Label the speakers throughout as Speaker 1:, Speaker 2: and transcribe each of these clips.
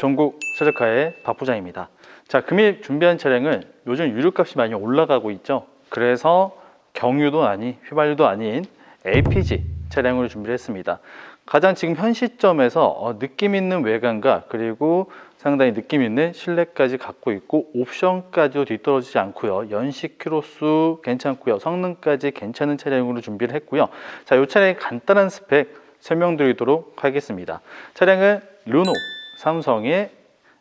Speaker 1: 전국 최적화의 박 부장입니다. 자, 금일 준비한 차량은 요즘 유류값이 많이 올라가고 있죠. 그래서 경유도 아닌 휘발유도 아닌 LPG 차량으로 준비를 했습니다. 가장 지금 현 시점에서 어, 느낌 있는 외관과 그리고 상당히 느낌 있는 실내까지 갖고 있고 옵션까지도 뒤떨어지지 않고요. 연식 키로수 괜찮고요. 성능까지 괜찮은 차량으로 준비를 했고요. 자, 이 차량의 간단한 스펙 설명드리도록 하겠습니다. 차량은 르노 삼성의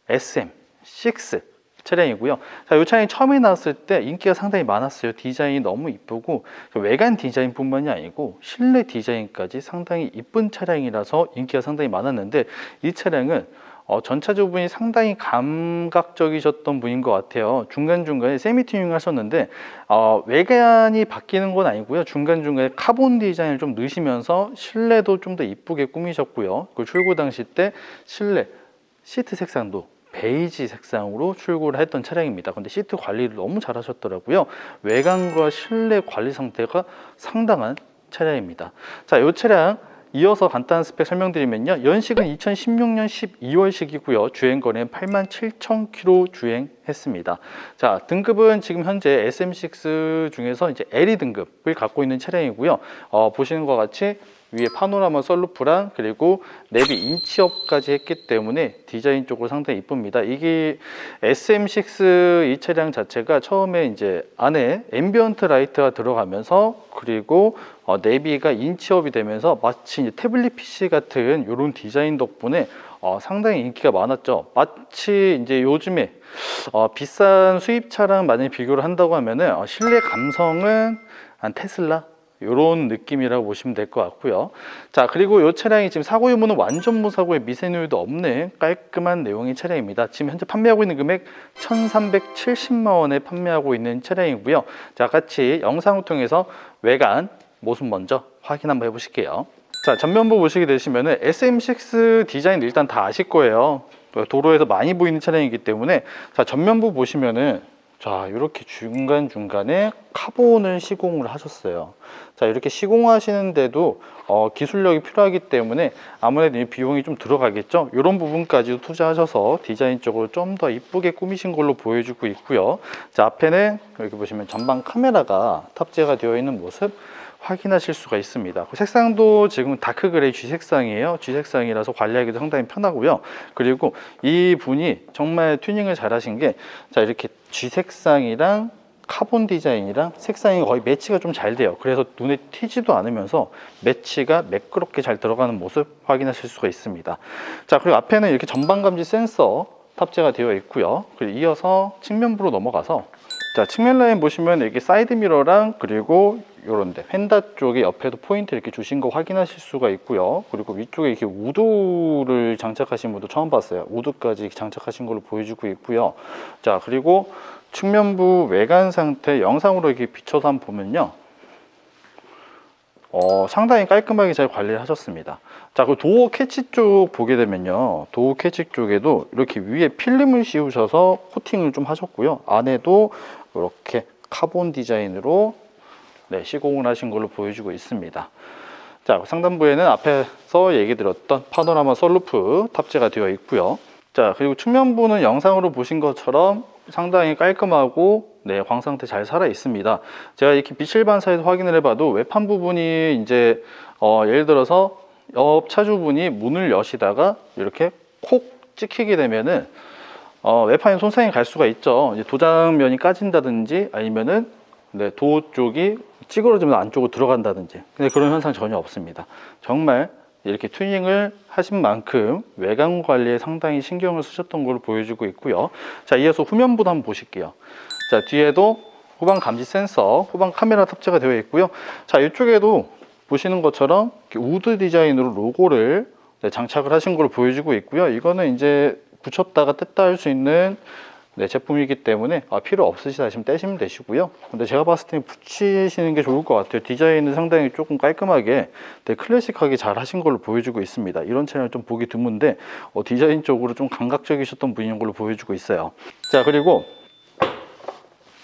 Speaker 1: SM6 차량이고요. 자, 이 차량이 처음에 나왔을 때 인기가 상당히 많았어요. 디자인이 너무 이쁘고 외관 디자인뿐만이 아니고 실내 디자인까지 상당히 이쁜 차량이라서 인기가 상당히 많았는데 이 차량은 어, 전차주분이 상당히 감각적이셨던 분인 것 같아요. 중간중간에 세미 튜닝 하셨는데 어, 외관이 바뀌는 건 아니고요. 중간중간에 카본 디자인을 좀 넣으시면서 실내도 좀 더 이쁘게 꾸미셨고요. 그 출고 당시 때 실내 시트 색상도 베이지 색상으로 출고를 했던 차량입니다. 근데 시트 관리를 너무 잘 하셨더라고요. 외관과 실내 관리 상태가 상당한 차량입니다. 자, 이 차량 이어서 간단한 스펙 설명드리면요. 연식은 2016년 12월식이고요. 주행 거리는 87,000km 주행했습니다. 자, 등급은 지금 현재 SM6 중에서 이제 LE 등급을 갖고 있는 차량이고요. 어, 보시는 것 같이 위에 파노라마 썰루프랑 그리고 내비 인치업까지 했기 때문에 디자인 쪽으로 상당히 이쁩니다. 이게 SM6 이 차량 자체가 처음에 이제 안에 앰비언트 라이트가 들어가면서 그리고 어, 내비가 인치업이 되면서 마치 태블릿 PC 같은 이런 디자인 덕분에 어, 상당히 인기가 많았죠. 마치 이제 요즘에 어, 비싼 수입차랑 만약에 비교를 한다고 하면은 어, 실내 감성은 한 테슬라 이런 느낌이라고 보시면 될 것 같고요. 자 그리고 이 차량이 지금 사고 유무는 완전 무사고에 미세누유도 없는 깔끔한 내용의 차량입니다. 지금 현재 판매하고 있는 금액 1,370만 원에 판매하고 있는 차량이고요. 자 같이 영상을 통해서 외관 모습 먼저 확인 한번 해보실게요. 자 전면부 보시게 되시면은 SM6 디자인 일단 다 아실 거예요. 도로에서 많이 보이는 차량이기 때문에 자 전면부 보시면은 자 이렇게 중간 중간에 카본을 시공을 하셨어요. 자 이렇게 시공하시는데도 어, 기술력이 필요하기 때문에 아무래도 이 비용이 좀 들어가겠죠. 이런 부분까지도 투자하셔서 디자인적으로 좀 더 이쁘게 꾸미신 걸로 보여주고 있고요. 자 앞에는 여기 보시면 전방 카메라가 탑재가 되어 있는 모습 확인하실 수가 있습니다. 그 색상도 지금 다크 그레이 G 색상이에요. G 색상이라서 관리하기도 상당히 편하고요. 그리고 이 분이 정말 튜닝을 잘 하신 게 자 이렇게 G 색상이랑 카본 디자인이랑 색상이 거의 매치가 좀 잘 돼요. 그래서 눈에 튀지도 않으면서 매치가 매끄럽게 잘 들어가는 모습 확인하실 수가 있습니다. 자, 그리고 앞에는 이렇게 전방 감지 센서 탑재가 되어 있고요. 그리고 이어서 측면부로 넘어가서 자, 측면 라인 보시면 여기 사이드 미러랑 그리고 요런데 펜다 쪽에 옆에도 포인트 이렇게 주신 거 확인하실 수가 있고요. 그리고 위쪽에 이렇게 우드를 장착하신 분도 처음 봤어요. 우드까지 장착하신 걸로 보여주고 있고요. 자, 그리고 측면부 외관 상태 영상으로 이렇게 비춰서 한번 보면요. 어, 상당히 깔끔하게 잘 관리를 하셨습니다. 자, 그 도어 캐치 쪽 보게 되면요. 도어 캐치 쪽에도 이렇게 위에 필름을 씌우셔서 코팅을 좀 하셨고요. 안에도 이렇게 카본 디자인으로 네, 시공을 하신 걸로 보여주고 있습니다. 자, 상단부에는 앞에서 얘기 드렸던 파노라마 썰루프 탑재가 되어 있고요. 자, 그리고 측면부는 영상으로 보신 것처럼 상당히 깔끔하고 네, 광 상태 잘 살아 있습니다. 제가 이렇게 비칠 반사에서 확인을 해봐도 외판 부분이 이제 어, 예를 들어서 옆 차주분이 문을 여시다가 이렇게 콕 찍히게 되면은 어, 외판에 손상이 갈 수가 있죠. 도장면이 까진다든지 아니면은 네, 도 쪽이 찌그러지면 안쪽으로 들어간다든지. 근데 그런 현상 전혀 없습니다. 정말 이렇게 튜닝을 하신 만큼 외관 관리에 상당히 신경을 쓰셨던 걸로 보여주고 있고요. 자, 이어서 후면부도 한번 보실게요. 자, 뒤에도 후방 감지 센서, 후방 카메라 탑재가 되어 있고요. 자, 이쪽에도 보시는 것처럼 우드 디자인으로 로고를 네, 장착을 하신 걸로 보여주고 있고요. 이거는 이제 붙였다가 뗐다 할 수 있는 네, 제품이기 때문에 아, 필요 없으시다 하시면 떼시면 되시고요. 근데 제가 봤을 때 붙이시는 게 좋을 것 같아요. 디자인은 상당히 조금 깔끔하게 되게 클래식하게 잘 하신 걸로 보여주고 있습니다. 이런 차량을 좀 보기 드문데 어, 디자인적으로 좀 감각적이셨던 분인 걸로 보여주고 있어요. 자 그리고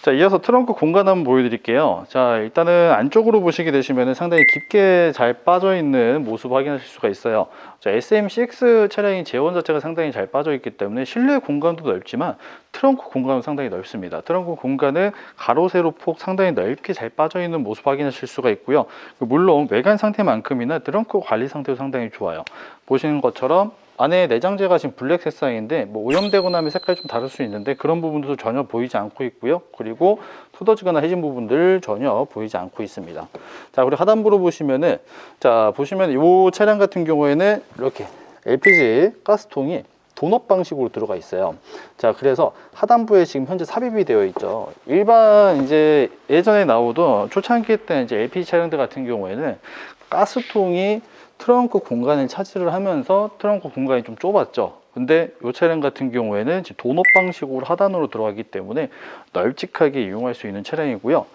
Speaker 1: 자, 이어서 트렁크 공간 한번 보여드릴게요. 자, 일단은 안쪽으로 보시게 되시면 상당히 깊게 잘 빠져 있는 모습 확인하실 수가 있어요. 자, SM6 차량의 재원 자체가 상당히 잘 빠져 있기 때문에 실내 공간도 넓지만 트렁크 공간은 상당히 넓습니다. 트렁크 공간은 가로 세로 폭 상당히 넓게 잘 빠져 있는 모습 확인하실 수가 있고요. 물론 외관 상태만큼이나 트렁크 관리 상태도 상당히 좋아요. 보시는 것처럼 안에 내장재가 지금 블랙 색상인데 뭐 오염되고 나면 색깔이 좀 다를 수 있는데 그런 부분도 전혀 보이지 않고 있고요. 그리고 쏟아지거나 해진 부분들 전혀 보이지 않고 있습니다. 자, 그리고 하단부로 보시면은 자, 보시면 이 차량 같은 경우에는 이렇게 LPG 가스통이 도넛 방식으로 들어가 있어요. 자, 그래서 하단부에 지금 현재 삽입이 되어 있죠. 일반 이제 예전에 나오던 초창기 때 이제 LPG 차량들 같은 경우에는 가스통이 트렁크 공간을 차지를 하면서 트렁크 공간이 좀 좁았죠. 근데 이 차량 같은 경우에는 도넛 방식으로 하단으로 들어가기 때문에 널찍하게 이용할 수 있는 차량이고요.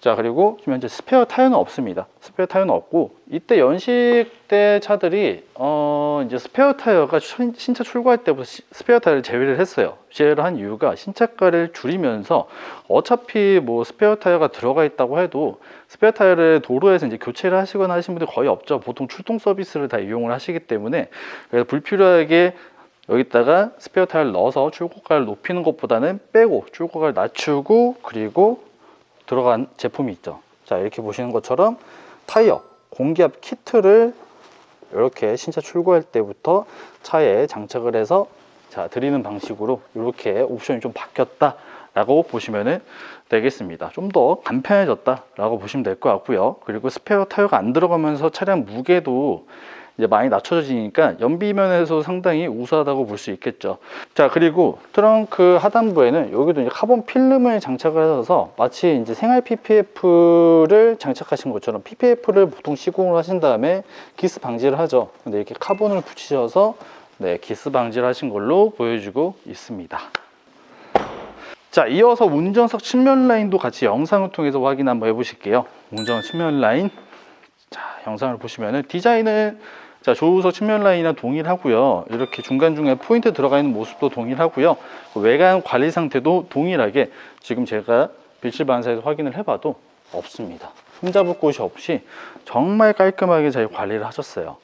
Speaker 1: 자 그리고 지금 현재 스페어 타이어는 없습니다. 스페어 타이어는 없고 이때 연식 때 차들이 어 이제 스페어 타이어가 신- 신차 출고할 때부터 시- 스페어 타이어를 제외를 했어요. 제외를 한 이유가 신차가를 줄이면서 어차피 뭐 스페어 타이어가 들어가 있다고 해도 스페어 타이어를 도로에서 이제 교체를 하시거나 하시는 분들이 거의 없죠. 보통 출동 서비스를 다 이용을 하시기 때문에 그래서 불필요하게 여기다가 스페어 타이어를 넣어서 출고가를 높이는 것보다는 빼고 출고가를 낮추고 그리고 들어간 제품이 있죠. 자, 이렇게 보시는 것처럼 타이어 공기압 키트를 이렇게 신차 출고할 때부터 차에 장착을 해서 자, 드리는 방식으로 이렇게 옵션이 좀 바뀌었다 라고 보시면 되겠습니다. 좀 더 간편해졌다 라고 보시면 될 것 같고요. 그리고 스페어 타이어가 안 들어가면서 차량 무게도 이제 많이 낮춰지니까 연비 면에서 상당히 우수하다고 볼 수 있겠죠. 자, 그리고 트렁크 하단부에는 여기도 이제 카본 필름을 장착을 해서 마치 이제 생활 PPF를 장착하신 것처럼 PPF를 보통 시공을 하신 다음에 기스 방지를 하죠. 근데 이렇게 카본을 붙이셔서 네, 기스 방지를 하신 걸로 보여주고 있습니다. 자, 이어서 운전석 측면 라인도 같이 영상을 통해서 확인 한번 해보실게요. 운전 측면 라인. 자, 영상을 보시면은 디자인은 자, 조우석 측면 라인이나 동일하고요. 이렇게 중간중간에 포인트 들어가 있는 모습도 동일하고요. 그 외관 관리 상태도 동일하게 지금 제가 빌실 반사에서 확인을 해봐도 없습니다. 흠잡을 곳이 없이 정말 깔끔하게 잘 관리를 하셨어요.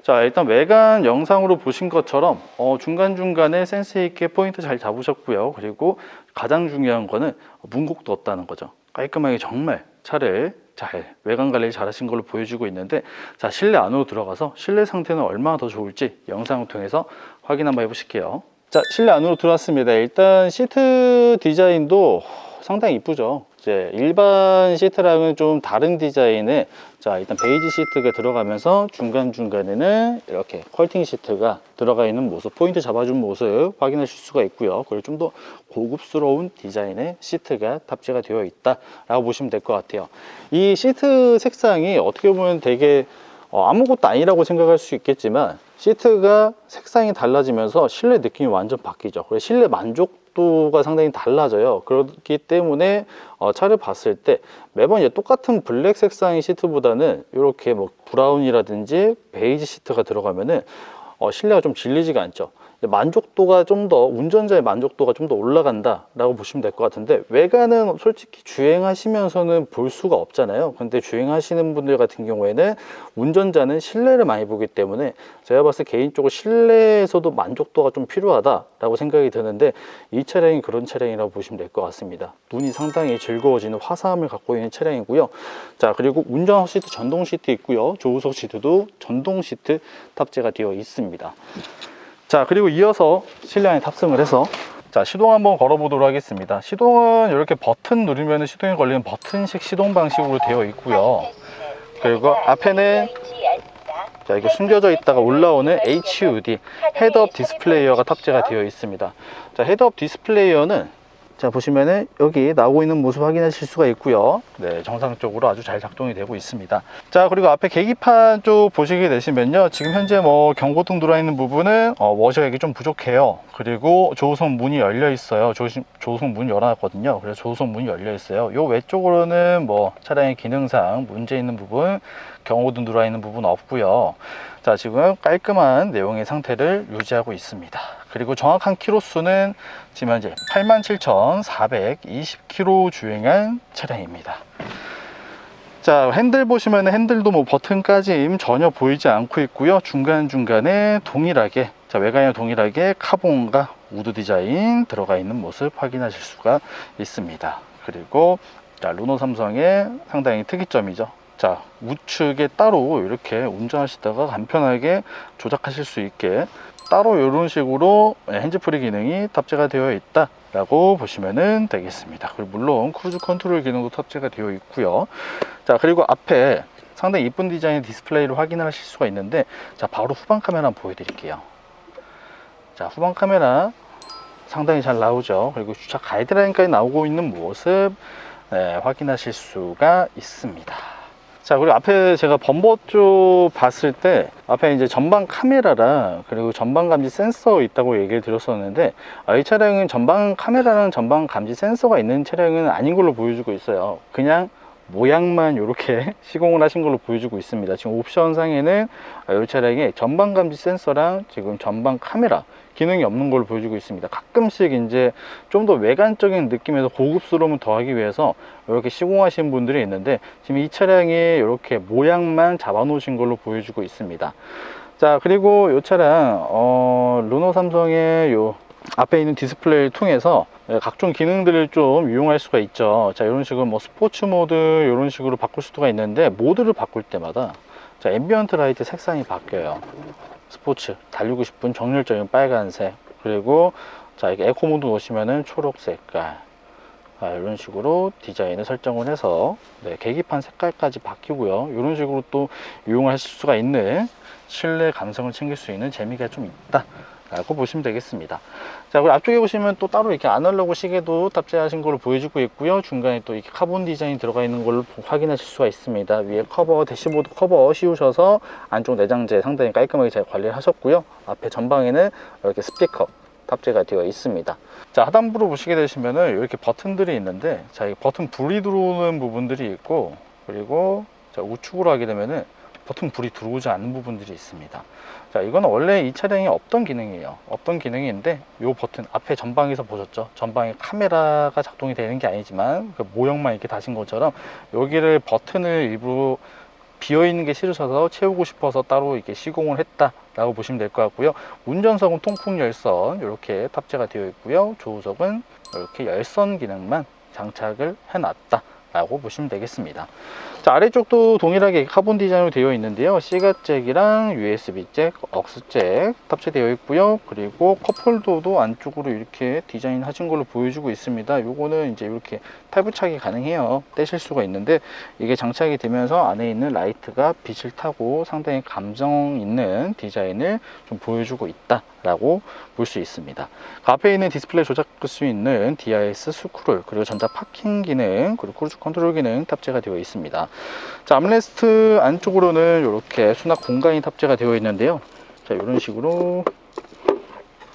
Speaker 1: 자, 일단 외관 영상으로 보신 것처럼 어, 중간중간에 센스 있게 포인트 잘 잡으셨고요. 그리고 가장 중요한 거는 문곡도 없다는 거죠. 깔끔하게 정말 차를 잘 외관 관리를 잘 하신 걸로 보여주고 있는데 자, 실내 안으로 들어가서 실내 상태는 얼마나 더 좋을지 영상을 통해서 확인 한번 해보실게요. 자, 실내 안으로 들어왔습니다. 일단 시트 디자인도 상당히 이쁘죠. 이제 일반 시트랑은 좀 다른 디자인의 자 일단 베이지 시트가 들어가면서 중간 중간에는 이렇게 컬팅 시트가 들어가 있는 모습, 포인트 잡아준 모습 확인하실 수가 있고요. 그리고 좀 더 고급스러운 디자인의 시트가 탑재가 되어 있다 라고 보시면 될 것 같아요. 이 시트 색상이 어떻게 보면 되게 어, 아무것도 아니라고 생각할 수 있겠지만 시트가 색상이 달라지면서 실내 느낌이 완전 바뀌죠. 그래서 실내 만족 도가 상당히 달라져요. 그렇기 때문에 어, 차를 봤을 때 매번 똑같은 블랙 색상의 시트보다는 이렇게 뭐 브라운이라든지 베이지 시트가 들어가면은 어, 실내가 좀 질리지가 않죠. 만족도가 좀 더 운전자의 만족도가 좀 더 올라간다 라고 보시면 될 것 같은데 외관은 솔직히 주행하시면서는 볼 수가 없잖아요. 근데 주행하시는 분들 같은 경우에는 운전자는 실내를 많이 보기 때문에 제가 봤을 때 개인적으로 실내에서도 만족도가 좀 필요하다 라고 생각이 드는데 이 차량이 그런 차량이라고 보시면 될 것 같습니다. 눈이 상당히 즐거워지는 화사함을 갖고 있는 차량이고요. 자 그리고 운전 시트 전동 시트 있고요. 조우석 시트도 전동 시트 탑재가 되어 있습니다. 자 그리고 이어서 실내 안에 탑승을 해서 자 시동 한번 걸어보도록 하겠습니다. 시동은 이렇게 버튼 누르면 시동이 걸리는 버튼식 시동 방식으로 되어 있고요. 그리고 앞에는 자 이게 숨겨져 있다가 올라오는 HUD 헤드업 디스플레이어가 탑재가 되어 있습니다. 자 헤드업 디스플레이어는 자 보시면은 여기 나오고 있는 모습 확인하실 수가 있고요. 네 정상적으로 아주 잘 작동이 되고 있습니다. 자 그리고 앞에 계기판 쪽 보시게 되시면요. 지금 현재 뭐 경고등 들어와 있는 부분은 어, 워셔액이 좀 부족해요. 그리고 조수석 문이 열려 있어요. 조심, 조수석 문 열어놨거든요. 그래서 조수석 문이 열려 있어요. 요 외쪽으로는 뭐 차량의 기능상 문제 있는 부분 경고등 들어와 있는 부분 없고요. 자 지금 깔끔한 내용의 상태를 유지하고 있습니다 그리고 정확한 키로수는 지금 현재 87,420km 주행한 차량입니다. 자 핸들 보시면 핸들도 뭐 버튼까지 전혀 보이지 않고 있고요. 중간중간에 동일하게 자 외관에 동일하게 카본과 우드 디자인 들어가 있는 모습 확인하실 수가 있습니다. 그리고 자 루노 삼성의 상당히 특이점이죠. 자 우측에 따로 이렇게 운전하시다가 간편하게 조작하실 수 있게 따로 이런 식으로 핸즈프리 기능이 탑재가 되어 있다 라고 보시면 되겠습니다. 그리고 물론 크루즈 컨트롤 기능도 탑재가 되어 있고요. 자 그리고 앞에 상당히 이쁜 디자인의 디스플레이를 확인하실 수가 있는데 자 바로 후방 카메라 한번 보여 드릴게요. 자 후방 카메라 상당히 잘 나오죠. 그리고 주차 가이드라인까지 나오고 있는 모습 네, 확인하실 수가 있습니다 자 그리고 앞에 제가 범버 쪽 봤을 때 앞에 이제 전방 카메라랑 그리고 전방 감지 센서 있다고 얘기를 드렸었는데 아, 이 차량은 전방 카메라랑 전방 감지 센서가 있는 차량은 아닌 걸로 보여주고 있어요. 그냥 모양만 이렇게 시공을 하신 걸로 보여주고 있습니다. 지금 옵션 상에는 아, 이 차량에 전방 감지 센서랑 지금 전방 카메라 기능이 없는 걸로 보여주고 있습니다. 가끔씩 이제 좀 더 외관적인 느낌에서 고급스러움을 더하기 위해서 이렇게 시공하신 분들이 있는데 지금 이 차량이 이렇게 모양만 잡아 놓으신 걸로 보여주고 있습니다. 자 그리고 이 차량 어, 르노 삼성의 요 앞에 있는 디스플레이를 통해서 예, 각종 기능들을 좀 이용할 수가 있죠. 자 이런 식으로 뭐 스포츠 모드 이런 식으로 바꿀 수가 있는데 모드를 바꿀 때마다 자 앰비언트 라이트 색상이 바뀌어요 스포츠 달리고 싶은 정렬적인 빨간색 그리고 자 이게 에코 모드 놓으시면은 초록 색깔 아, 이런 식으로 디자인을 설정을 해서 네, 계기판 색깔까지 바뀌고요. 이런 식으로 또 이용하실 수가 있는 실내 감성을 챙길 수 있는 재미가 좀 있다 라고 보시면 되겠습니다. 자 그리고 앞쪽에 보시면 또 따로 이렇게 아날로그 시계도 탑재하신 걸로 보여주고 있고요. 중간에 또 이렇게 카본 디자인이 들어가 있는 걸로 확인하실 수가 있습니다. 위에 커버 대시보드 커버 씌우셔서 안쪽 내장재 상당히 깔끔하게 잘 관리를 하셨고요. 앞에 전방에는 이렇게 스피커 탑재가 되어 있습니다. 자 하단부로 보시게 되시면은 이렇게 버튼들이 있는데 자 이 버튼 불이 들어오는 부분들이 있고 그리고 자 우측으로 하게 되면은 버튼 불이 들어오지 않는 부분들이 있습니다 자 이거는 원래 이 차량에 없던 기능이에요 없던 기능인데 이 버튼 앞에 전방에서 보셨죠 전방에 카메라가 작동이 되는 게 아니지만 그 모형만 이렇게 다신 것처럼 여기를 버튼을 일부러 비어 있는 게 싫으셔서 채우고 싶어서 따로 이렇게 시공을 했다 라고 보시면 될 것 같고요. 운전석은 통풍 열선 이렇게 탑재가 되어 있고요. 조수석은 이렇게 열선 기능만 장착을 해놨다. 라고 보시면 되겠습니다. 자, 아래쪽도 동일하게 카본 디자인으로 되어 있는데요. C가잭이랑 USB 잭, 억스 잭 탑재되어 있고요. 그리고 컵홀더도 안쪽으로 이렇게 디자인 하신 걸로 보여주고 있습니다. 요거는 이제 이렇게 탈부착이 가능해요. 떼실 수가 있는데 이게 장착이 되면서 안에 있는 라이트가 빛을 타고 상당히 감정 있는 디자인을 좀 보여주고 있다. 라고 볼 수 있습니다. 그 앞에 있는 디스플레이 조작할 수 있는 DIS 스크롤 그리고 전자 파킹 기능 그리고 크루즈 컨트롤 기능 탑재가 되어 있습니다. 자 암레스트 안쪽으로는 이렇게 수납 공간이 탑재가 되어 있는데요. 자 이런 식으로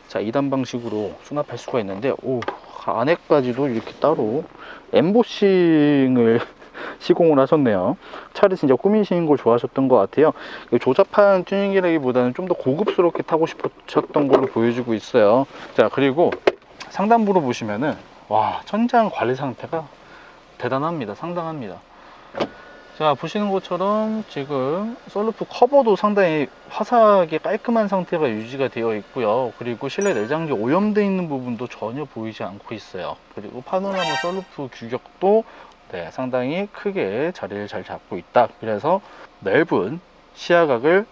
Speaker 1: 자 2단 방식으로 수납할 수가 있는데 오 안에까지도 이렇게 따로 엠보싱을 시공을 하셨네요. 차를 진짜 꾸미시는 걸 좋아하셨던 것 같아요. 그 조잡한 튜닝이라기보다는 좀 더 고급스럽게 타고 싶으셨던 걸로 보여주고 있어요. 자, 그리고 상단부로 보시면은 와, 천장 관리 상태가 대단합니다. 상당합니다. 자, 보시는 것처럼 지금 썰루프 커버도 상당히 화사하게 깔끔한 상태가 유지가 되어 있고요. 그리고 실내 내장재 오염되어 있는 부분도 전혀 보이지 않고 있어요. 그리고 파노라마 썰루프 규격도 네, 상당히 크게 자리를 잘 잡고 있다. 그래서 넓은 시야각을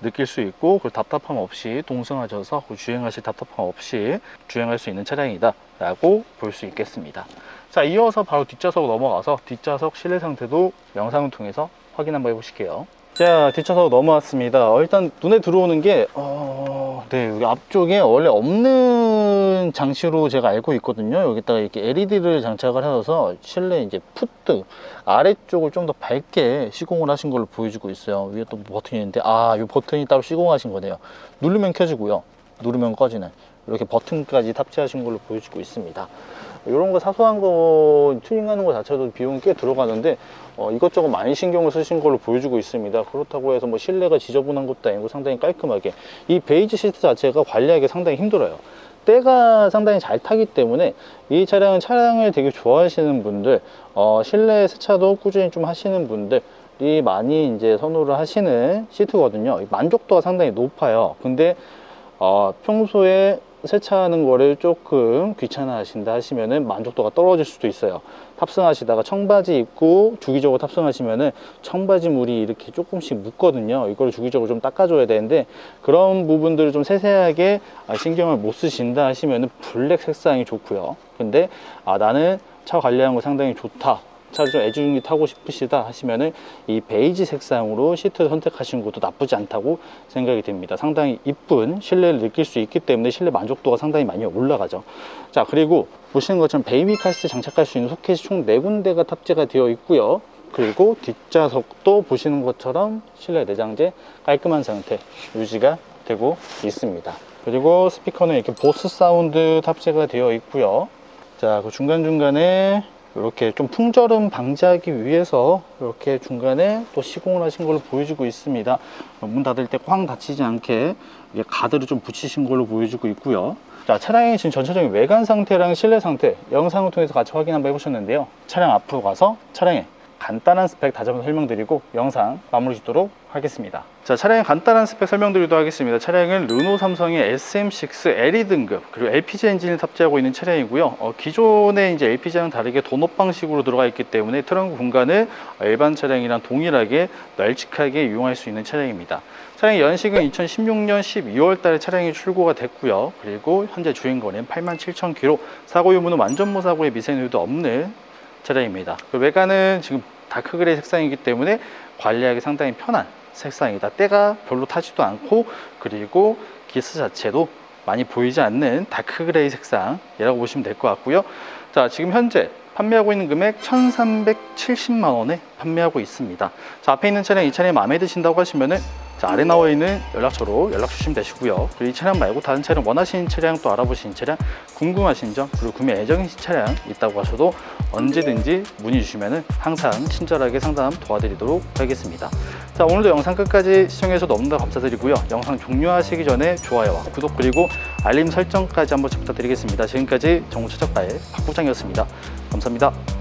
Speaker 1: 느낄 수 있고 그 답답함 없이 동승하셔서 그 주행하실 답답함 없이 주행할 수 있는 차량이다 라고 볼 수 있겠습니다 자 이어서 바로 뒷좌석 넘어가서 뒷좌석 실내 상태도 영상을 통해서 확인 한번 해보실게요. 자 뒷좌석 넘어왔습니다. 어, 일단 눈에 들어오는 게 어... 네, 여기 앞쪽에 원래 없는 장치로 제가 알고 있거든요. 여기다가 이렇게 LED를 장착을 해서 실내 이제 풋등 아래쪽을 좀 더 밝게 시공을 하신 걸로 보여주고 있어요. 위에 또 버튼이 있는데 아이 버튼이 따로 시공하신 거네요. 누르면 켜지고요. 누르면 꺼지는 이렇게 버튼까지 탑재하신 걸로 보여주고 있습니다
Speaker 2: 이런 거 사소한 거 튜닝하는 거 자체도 비용이 꽤 들어가는데 어, 이것저것 많이 신경을 쓰신 걸로 보여주고 있습니다. 그렇다고 해서 뭐 실내가 지저분한 것도 아니고 상당히 깔끔하게 이 베이지 시트 자체가 관리하기 상당히 힘들어요. 때가 상당히 잘 타기 때문에 이 차량은 차량을 되게 좋아하시는 분들, 어, 실내 세차도 꾸준히 좀 하시는 분들 이 많이 이제 선호를 하시는 시트거든요. 만족도가 상당히 높아요. 근데 어, 평소에 세차하는 거를 조금 귀찮아 하신다 하시면은 만족도가 떨어질 수도 있어요. 탑승하시다가 청바지 입고 주기적으로 탑승하시면은 청바지 물이 이렇게 조금씩 묻거든요. 이걸 주기적으로 좀 닦아줘야 되는데 그런 부분들을 좀 세세하게 아, 신경을 못 쓰신다 하시면은 블랙 색상이 좋고요. 근데 아, 나는 차 관리하는 거 상당히 좋다. 차를 좀 애지중지 타고 싶으시다 하시면은 이 베이지 색상으로 시트를 선택하시는 것도 나쁘지 않다고 생각이 됩니다. 상당히 이쁜 실내를 느낄 수 있기 때문에 실내 만족도가 상당히 많이 올라가죠. 자, 그리고 보시는 것처럼 베이비 카시트 장착할 수 있는 소켓이 총 4군데가 탑재가 되어 있고요. 그리고 뒷좌석도 보시는 것처럼 실내 내장재 깔끔한 상태 유지가 되고 있습니다. 그리고 스피커는 이렇게 보스 사운드 탑재가 되어 있고요. 자, 그 중간중간에 이렇게 좀 풍절음 방지하기 위해서 이렇게 중간에 또 시공을 하신 걸로 보여주고 있습니다. 문 닫을 때꽝 닫히지 않게 가드를 좀 붙이신 걸로 보여주고 있고요. 자, 차량의 지금 전체적인 외관 상태랑 실내 상태 영상을 통해서 같이 확인 한번 해보셨는데요. 차량 앞으로 가서 차량의 간단한 스펙 다시 한번 설명드리고 영상 마무리 짓도록 하겠습니다. 자, 차량의 간단한 스펙 설명드리도록 하겠습니다. 차량은 르노 삼성의 SM6 LE 등급 그리고 LPG 엔진을 탑재하고 있는 차량이고요. 어, 기존의 이제 LPG와는 다르게 돈업 방식으로 들어가 있기 때문에 트렁크 공간을 일반 차량이랑 동일하게 널찍하게 이용할 수 있는 차량입니다. 차량의 연식은 2016년 12월 달에 차량이 출고가 됐고요. 그리고 현재 주행 거리는 87,000km, 사고 유무는 완전 무사고의 미세누도 없는 차량입니다. 그 외관은 지금 다크 그레이 색상이기 때문에 관리하기 상당히 편한 색상이다. 때가 별로 타지도 않고 그리고 기스 자체도 많이 보이지 않는 다크 그레이 색상이라고 보시면 될 것 같고요. 자, 지금 현재 판매하고 있는 금액 1,370만 원에 판매하고 있습니다. 자, 앞에 있는 차량 이 차량이 마음에 드신다고 하시면은 자, 아래 나와 있는 연락처로 연락 주시면 되시고요. 그리고 이 차량 말고 다른 차량 원하시는 차량 또 알아보시는 차량 궁금하신 점 그리고 구매 예정이신 차량 있다고 하셔도 언제든지 문의 주시면 항상 친절하게 상담 도와드리도록 하겠습니다. 자 오늘도 영상 끝까지 시청해주셔서 너무나 감사드리고요. 영상 종료하시기 전에 좋아요와 구독 그리고 알림 설정까지 한번 부탁드리겠습니다. 지금까지 정보 최적가의 박 부장이었습니다. 감사합니다.